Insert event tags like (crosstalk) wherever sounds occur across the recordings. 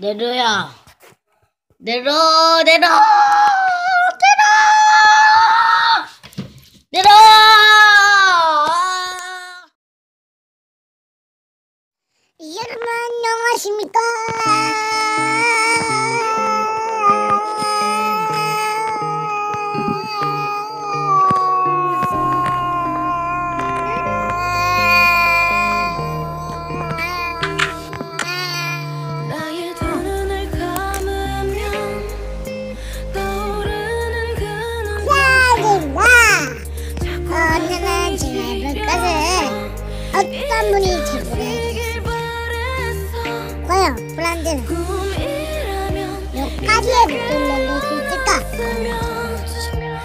내려야. 내려, 내려! 내려! 내려! 여러분 안녕하십니까? 어떤 분이 제보를 과연 브랜드는 꿈이라면 몇 가지의 목표를 낼수 있을까?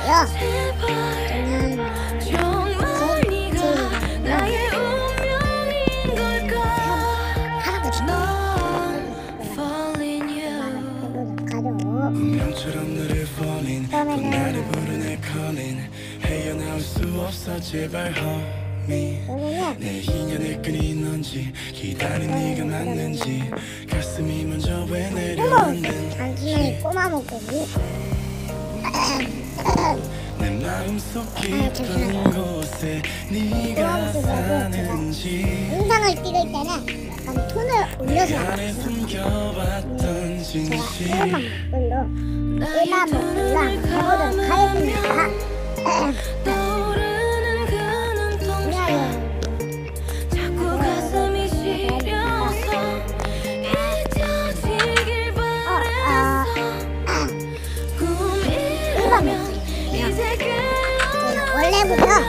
요 없어 제발 homie 그러면 내 인연의 끈이 넌지 기다린 네가 맞는지 가슴이 먼저 왜 단순히 꼬마 목소리 (clears throat) 내 마음속 깊은 곳에 네가 사는지. 음성을 띄울 때는 약간 톤을 올려서 제가 진실. 일반 목소리로 일반 목소리로 한번 해보도록 하겠습니다. 안녕하세요.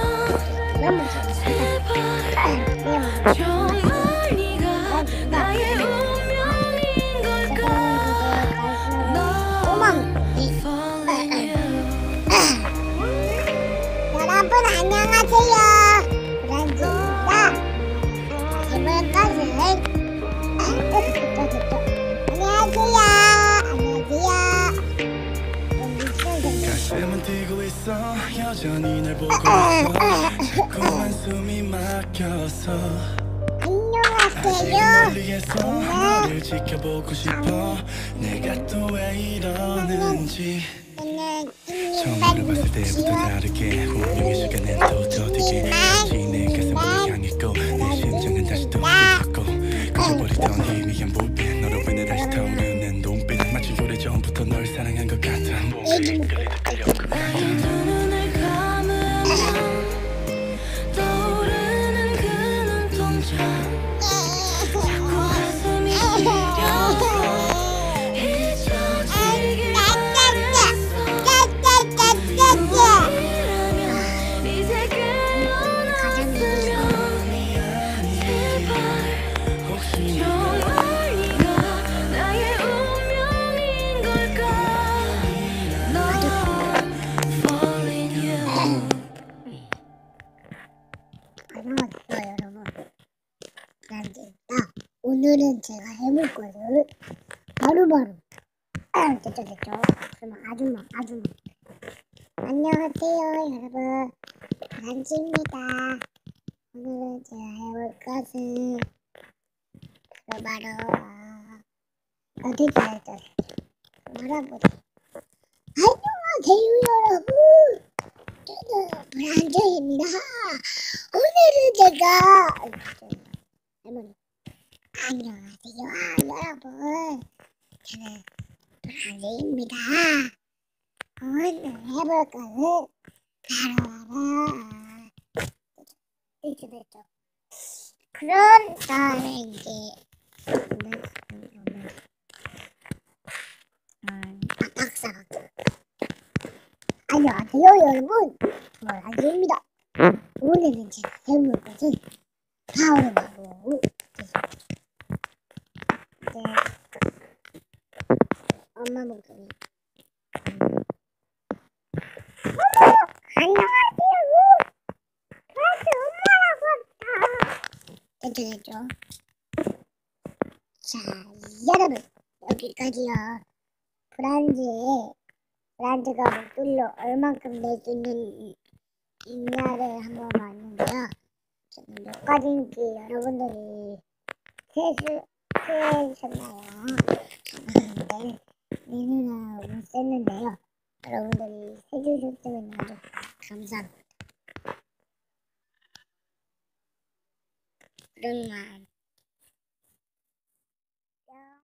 제목 것은 가슴은 뛰고 있어. 여전히 날 보고 있어. 자꾸만 숨이 막혀서. 아직 안녕하세요. 멀리에서 너를 지켜보고 싶어. 내가 또 왜 이러는지. 처음으로 봤을 때부터. 다르게 분명히 시간은 또 더디게 다시 내 가슴을 향했고 내 심장은 다시 또 뛰었고 그쳐버리던 희미한 불빛 너로 인해 다시 타오르는 눈빛 마치 오래전부터 널 사랑한 것 같아. 몸이 브란지입니다. 오늘은 제가 해볼 거를 바로바로 됐죠 됐죠. 그러면 아줌마 아줌마. 안녕하세요 여러분. 브란지입니다. 오늘은 제가 해볼 것은 바로 바로 어디 돼? 말아보자. 안녕하세요 여러분. 저는 브란지입니다. 오늘은 제가 할머니 안녕하세요 여러분 저는 브란지입니다. 오늘 해볼 거는 바로 이렇게 됐죠 그런 다음에 이제 음, 아, 박사 박사 안녕하세요 여러분. 브란지입니다. 오늘은 제가 해볼 것은 네. 엄마 목소리 안녕하세요 저한테 엄마라고 했다 됐죠 자 여러분 여기까지요 브란지 브란지가 목소리로 얼만큼 낼 수 있는 있냐를 한번 봤는데요. 몇 가지인지 여러분들이 해주셨나요? 네, 내년은 못 썼는데요. 여러분들이 해주셨으면 아주 감사합니다. 네, 그런 말.